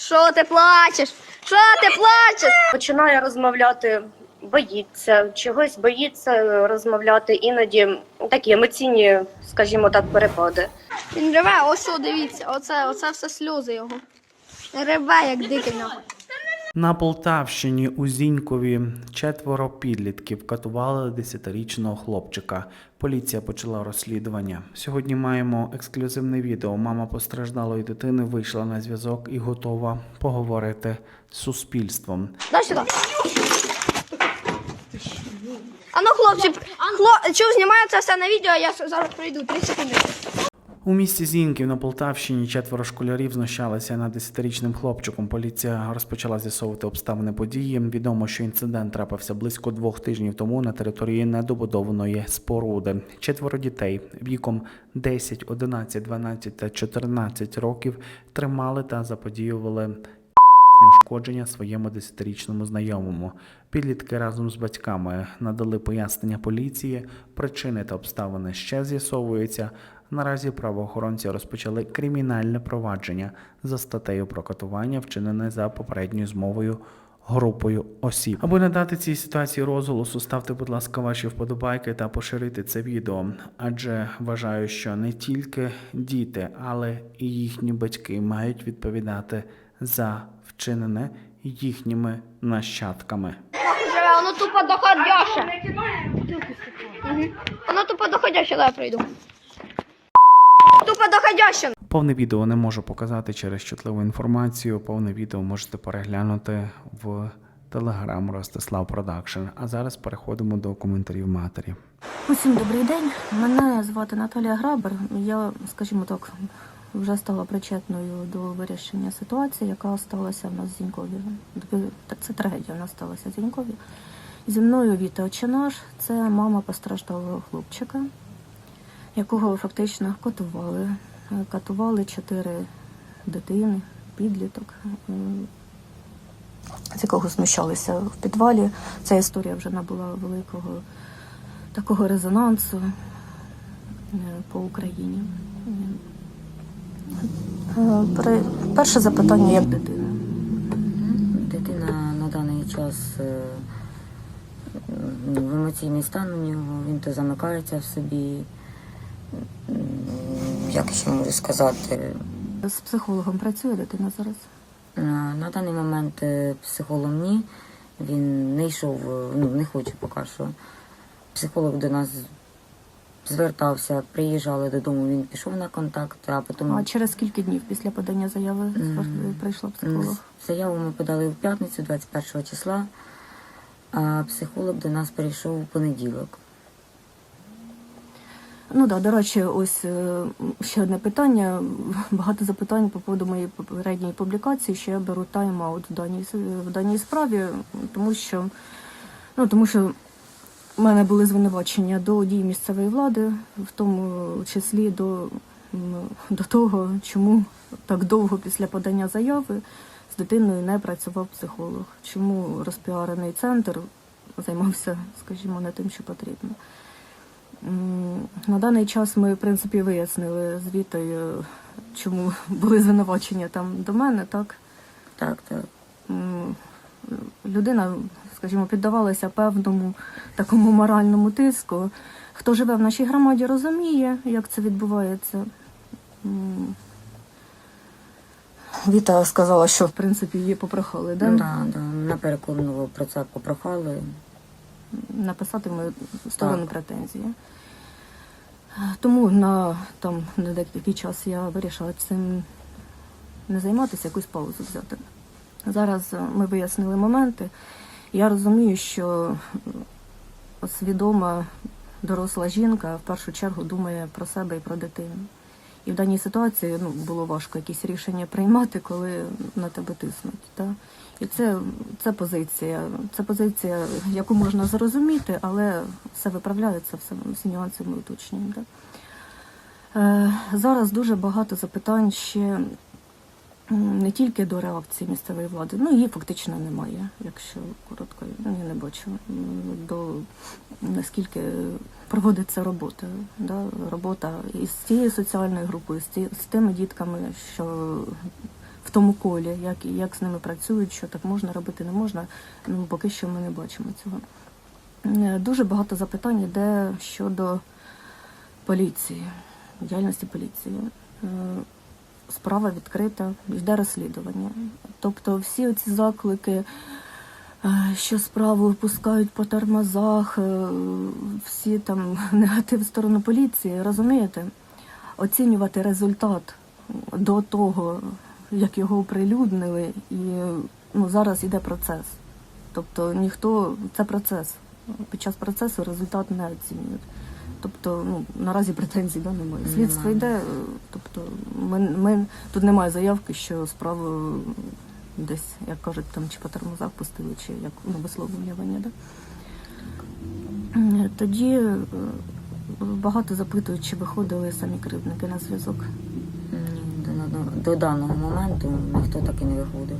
Що ти плачеш? Що ти плачеш? починає розмовляти, боїться, чогось боїться розмовляти, іноді такі емоційні, скажімо так, перепади. Він реве, ось що, дивіться, оце, оце все сльози його. Реве, як дикий нахуй. На Полтавщині у Зінькові четверо підлітків катували 10-річного хлопчика. Поліція почала розслідування. Сьогодні маємо ексклюзивне відео. Мама постраждалої дитини вийшла на зв'язок і готова поговорити з суспільством. Дай сюди. А ну, хлопці, хло... чув, знімаю це все на відео, я зараз пройду 3 секунди. У місті Зіньків на Полтавщині четверо школярів знущалися над 10-річним хлопчиком. Поліція розпочала з'ясовувати обставини події. Відомо, що інцидент трапився близько двох тижнів тому на території недобудованої споруди. Четверо дітей віком 10, 11, 12 та 14 років тримали та заподіювали ушкодження своєму 10-річному знайомому. Підлітки разом з батьками надали пояснення поліції, причини та обставини ще з'ясовуються. Наразі правоохоронці розпочали кримінальне провадження за статтею про катування, вчинене за попередньою змовою групою осіб. Аби не дати цій ситуації розголосу, ставте, будь ласка, ваші вподобайки та поширити це відео, адже вважаю, що не тільки діти, але і їхні батьки мають відповідати за вчинене їхніми нащадками. Воно тупо доходяще. Воно тупо доходяще, дай я пройду. Тупо доходяще. Повне відео не можу показати через чутливу інформацію. Повне відео можете переглянути в телеграм Ростислав Продакшн. А зараз переходимо до коментарів матері. Усім добрий день. Мене звати Наталія Грабер. Я, скажімо так, вже стала причетною до вирішення ситуації, яка сталася в нас в Зінькові. Це трагедія в нас сталася в Зінькові. Зі мною Віта Очинаш, це мама постраждалого хлопчика, якого фактично катували. Катували чотири дитини, підліток, з якого знущалися в підвалі. Ця історія вже набула великого такого резонансу е, по Україні. Е, Перше запитання як дитина. Дитина на даний час е, в емоційний стан у нього, він то замикається в собі. Як ще можу сказати, З психологом працює дитина зараз. на, на даний момент е, психолог ні. Він не йшов, е, ну не хоче поки що. Психолог до нас звертався, приїжджали додому, він пішов на контакт, а потім А через скільки днів після подання заяви Мгм. прийшла психолог? Заяву ми подали в п'ятницю, 21 числа, а психолог до нас прийшов у понеділок. Ну да, до речі, ось е, ще одне питання. Багато запитань по поводу моєї попередньої публікації, що я беру тайм-аут в даній в даній справі, тому що ну тому що в мене були звинувачення до дій місцевої влади, в тому числі до, до того, чому так довго після подання заяви з дитиною не працював психолог, чому розпіарений центр займався, скажімо, не тим, що потрібно. На даний час ми, в принципі, вияснили з чому були звинувачення там до мене, так? Так, так. Людина, скажімо, піддавалася певному такому моральному тиску. Хто живе в нашій громаді, розуміє, як це відбувається. Віта сказала, що в принципі її попрохали, да? Да? Да, да. Напереконливо про це попрохали. написати в мою сторону Так. претензії. Тому на там на деякий час я вирішила цим не займатися, якусь паузу взяти. Зараз е, ми вияснили моменти. Я розумію, що свідома доросла жінка в першу чергу думає про себе і про дитину. І в даній ситуації ну, було важко якісь рішення приймати, коли на тебе тиснуть. Так? І це, це позиція. Це позиція, яку можна зрозуміти, але все виправляється, все всі нюанси ми уточнюємо. Так? Е, зараз дуже багато запитань ще не тільки до реакції місцевої влади, ну її фактично немає, якщо коротко, ну, я не бачу до наскільки проводиться робота. Да? Робота із цією соціальною групою, з, тими дітками, що в тому колі, як, як з ними працюють, що так можна робити, не можна. Ну, поки що ми не бачимо цього. Е, Дуже багато запитань йде щодо поліції, діяльності поліції. Справа відкрита, йде розслідування. Тобто всі оці заклики, е, що справу випускають по тормозах, е, всі там негатив в сторону поліції, розумієте? Оцінювати результат до того, як його оприлюднили, і ну, зараз йде процес. Тобто ніхто це процес. Під час процесу результат не оцінюють. Тобто, ну наразі претензій да, немає. Слідство йде. е, Тобто, ми, ми тут немає заявки, що справу десь, як кажуть, там чи по тормозах пустили, чи як ну, висловлювання. Да? Е, Тоді е, багато запитують, чи виходили самі кривдники на зв'язок. До даного моменту ніхто так і не виходив.